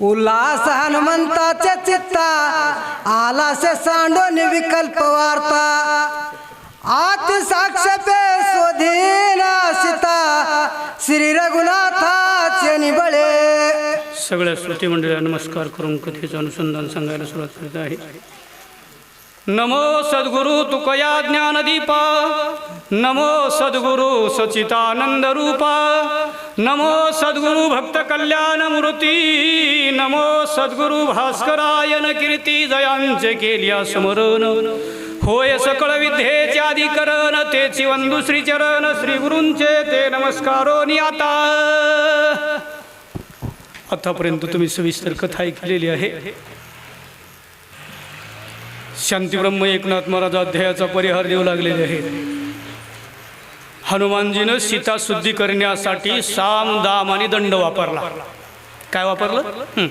उल्हास हनुमंताच्या चित्ता आला से सांडून विकल्प वार्ता. आत साक्ष पे स्वधीन सीता श्री रघुनाथाचे निबळे. सगळ्या श्रुती मंडळीला नमस्कार करून कथेचं अनुसंधान सांगायला सुरुवात करीत आहे. नमो सद्गुरु तुकया ज्ञानदीपा नमो सद्गुरु सचितानंद रूपा नमो सद्गुरु भक्त कल्याण मूर्ती नमो सद्गुरु भास्करायन कीर्ती जयांचे केल्या स्मरण. होय सकळ विद्येचे अधिकरण तेची वंदू श्रीचरण श्री गुरूंचे ते नमस्कारो आता. आतापर्यंत तुम्ही सविस्तर कथा ऐकलेली आहे. शांतीब्रह्म एकनाथ महाराज अध्यायाचा परिहार देऊ लागलेले आहेत. हनुमानजीनं सीता शुद्धी करण्यासाठी साम दाम आणि दंड वापरला. काय वापरलं?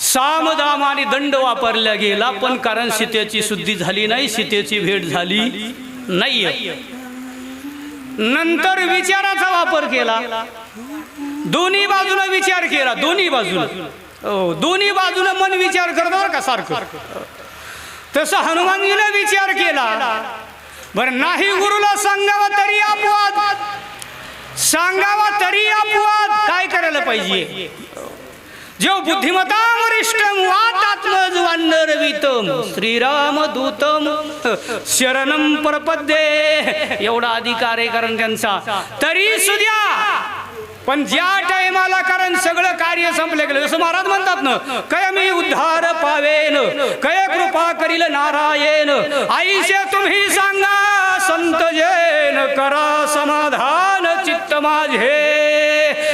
साम दाम आणि दंड वापरला गेला पण कारण सीतेची शुद्धी झाली नाही सीतेची भेट झाली नाहीये. नंतर विचाराचा वापर केला. दोन्ही बाजूला विचार केला दोन्ही बाजूला हो दोन्ही बाजूला मन विचार करणार का सारखं? तसं हनुमानजीनं विचार केला. बर नाही गुरुला सांगावा तरी अपवाद सांगावा तरी अपवाद काय करायला पाहिजे. जो बुद्धिमता वरिष्ठ वातात्मजवांडरवितम श्रीराम दूतम शरणम परपद्ये. एवढा अधिकार आहे कारण त्यांचा. तरी सुद्या पण ज्या टायमाला कारण सगळं कार्य संपले गेलं. जसं महाराज म्हणतात ना कय मी उद्धार पावेन कय कृपा करील नारायण. आईचे तुम्ही सांगा संत जैन करा समाधान चित्त माझे.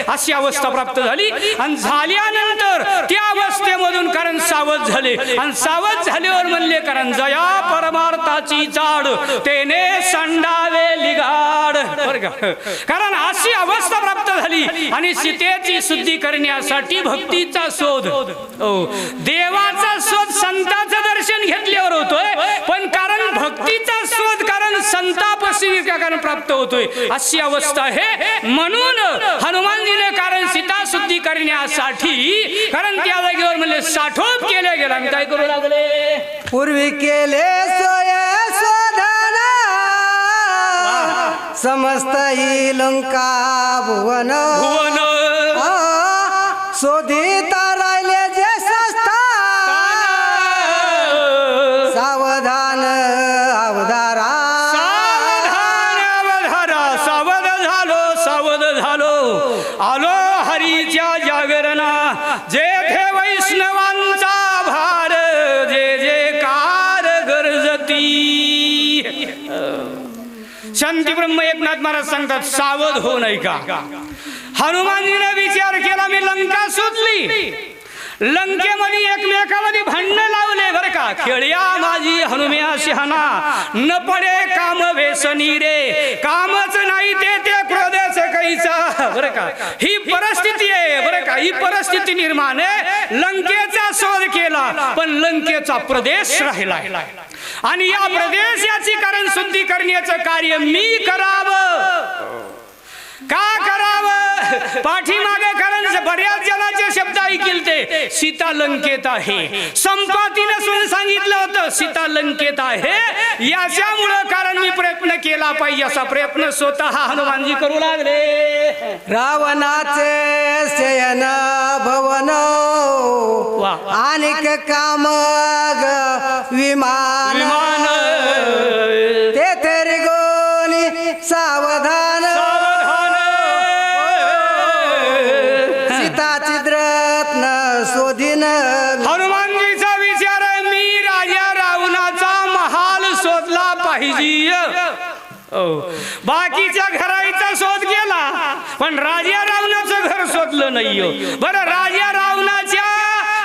अशी अवस्था प्राप्त झाली. आणि झाल्यानंतर त्या अवस्थेमधून कारण सावध झाले. आणि सावध झाल्यावर म्हणले कारण जया परमार्थाची चाड तेने संडावे लिगाड. कारण अशी अवस्था प्राप्त झाली. आणि सीतेची शुद्धी करण्यासाठी भक्तीचा शोध. हो. देवाचा शोध संताचं दर्शन घेतल्यावर होतोय. पण कारण भक्तीचा शोध कारण प्राप्त होतोय. अशी अवस्था आहे. म्हणून हनुमानजीने कारण सीता शुद्धी करण्यासाठी कारण त्या जागेवर म्हणले साठवून केले गेला. आणि काय करू लागले? पूर्वी केले सोय समस्त ही लंका भुवन. भुवन. शोधिता राहिले शांती ब्रह्म एकनाथ महाराज सांगतात सावध हो नाही का हनुमानजीने विचार केला मी लंका सुटली. लंकेमध्ये एकमेकामध्ये भांडण लावले बरं का. खेळ्या माझी हनुम्या शहाणा न पडे काम वेसनी रे. कामच नाही ते ते कैचा बरं का? ही परिस्थिती आहे. बरं का? ही परिस्थिती निर्माण आहे. लंकेचा शोध केला. पण लंकेचा प्रदेश राहिला. आणि या प्रदेशाची कारण शुद्धी करण्याचं कार्य मी करावं. का करावं? पाठीमागे कारण बऱ्याच जणांचे शब्द ऐकील ते सीता लंकेत आहे. संपातीनं सुद्धा सांगितलं होतं सीता लंकेत आहे. याच्यामुळं कारण मी प्रयत्न केला पाहिजे असा प्रयत्न स्वतः हनुमानजी करू लागले. रावणाचे शयन भवन. अनेक काम विमान. हो. बाकीच्या घराचा शोध केला पण राजा रावणाचं घर शोधलं नाही बरं राजा रावणाच्या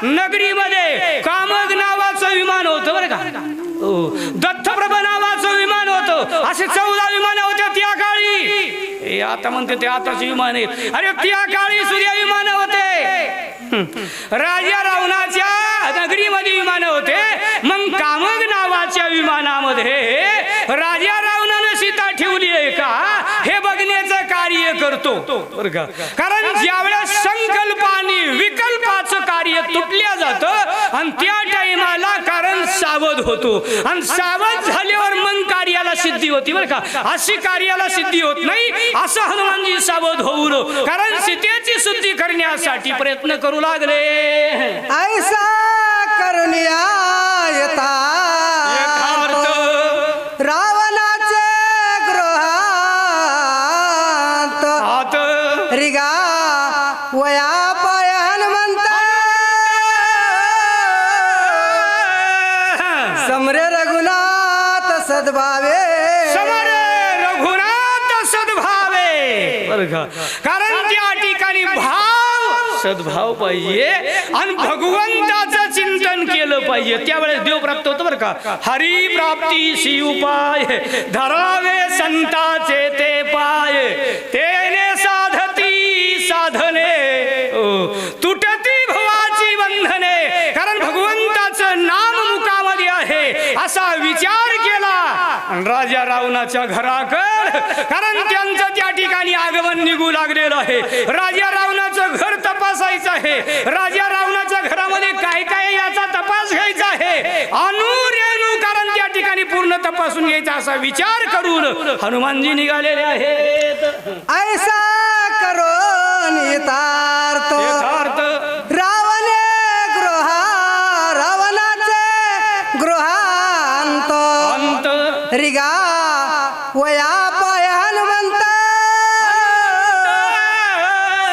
नगरीमध्ये कामग नावाचं विमान होतं बरं का? हो. दत्तप्रभ नावाचं विमान होतं. असे चौदा विमान होते त्या काळी. आता म्हणते ते आताचे विमान आहेत. अरे त्या काळी सूर्य विमान होते. राजा रावणाच्या नगरीमध्ये विमान होते. मग कामग नावाच्या विमानामध्ये करण्याचं कार्य करतो. कारण ज्यावेळेस संकल्पाने विकल्पाचं कार्य तुटल्या जातं आणि त्या टाइमाला कारण सावध होतो. आणि सावध झाल्यावर मन कार्याला सिद्धी होती बरं का? अशी कार्याला सिद्धी होत नाही असं हनुमानजी सावध होऊन कारण सीतेची शुद्धी करण्यासाठी प्रयत्न करू लागले. ऐसा करुनिया वया पाय हनुमंत समरे रघुनाथ सद्भावे. समर रघुनाथ सद्भावे. कारण त्या ठिकाणी भाव सद्भाव पाहिजे आणि भगवंताचं चिंतन केलं पाहिजे. त्यावेळेस देव प्राप्त होतं बरं का? हरी प्राप्ती उपाय. धरावे संताचे ते पाय. तेने विचार केला. राजा रावणाच्या घराकड कारण त्यांचं त्या ठिकाणी आगमन निघू लागलेलं आहे. राजा रावणाचं घर तपासायचं आहे. राजा रावणाच्या घरामध्ये काय काय याचा तपास घ्यायचा आहे. अनुरेणू कारण त्या ठिकाणी पूर्ण तपासून घ्यायचा असा विचार करून हनुमानजी निघालेले आहेत. ऐसा करून वया पाय हनुमंत।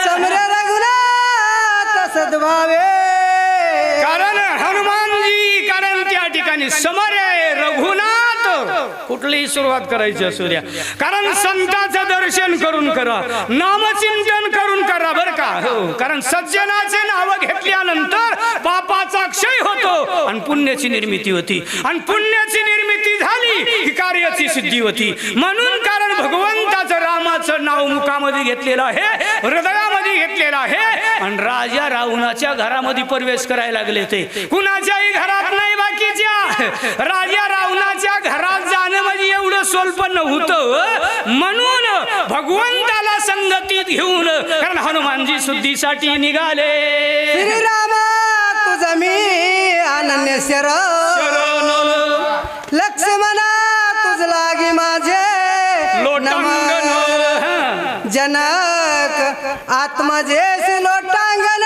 समर रघुनाथ सद्भावे कारण हनुमानजी कारण त्या ठिकाणी समर आहे रघुनाथ। कुठलीही सुरुवात करायची असू द्या. कारण संताचं दर्शन करून करा नामचिंतन करून करा बरं का? हो कारण सज्जनाचे नाव घेतल्यानंतर पापाचा क्षय होतो आणि पुण्याची निर्मिती होती. आणि पुण्याची निर्मिती झाली. की कार्याची सिद्धी होती. म्हणून कारण भगवंताचं रामाचं नाव मुखामध्ये घेतलेलं आहे. हृदयामध्ये घेतलेलं आहे. आणि राजा रावणाच्या घरामध्ये प्रवेश करायला लागले ते. कुणाच्याही घरात नाही बाकीच्या. राजा रावणाच्या घरात जाणं म्हणजे एवढं सोल्प नव्हतं. म्हणून भगवंताला संगतीत घेऊन कारण हनुमानजी शुद्धीसाठी निघाले. श्रीराम तुझ मी अनन्य शर लक्ष्मणा तुझ लागी माझे. जनक आत्मजेस लोटांगण.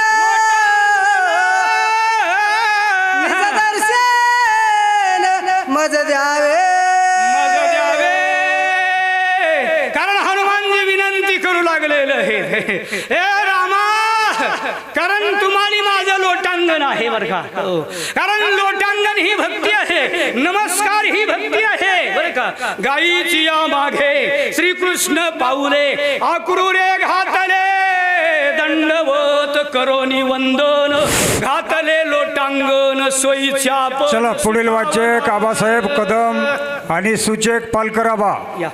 दर्शन मज द्यावे. कारण हनुमानजी विनंती करू लागलेलं. हे कारण तुम्हाला माझं लोटांगण आहे बरं का? हो. कारण लोटांगण ही भक्ती आहे. नमस्कार ही भक्ती आहे. बरं का? गाईची या मागे श्रीकृष्ण पाऊले आक्रूरे घातले दंडवत करोनी वंदन घातले लोटांगण सोयीच्या चला पुढील वाचक आबासाहेब कदम आणि सुचेक पालकराबा. या.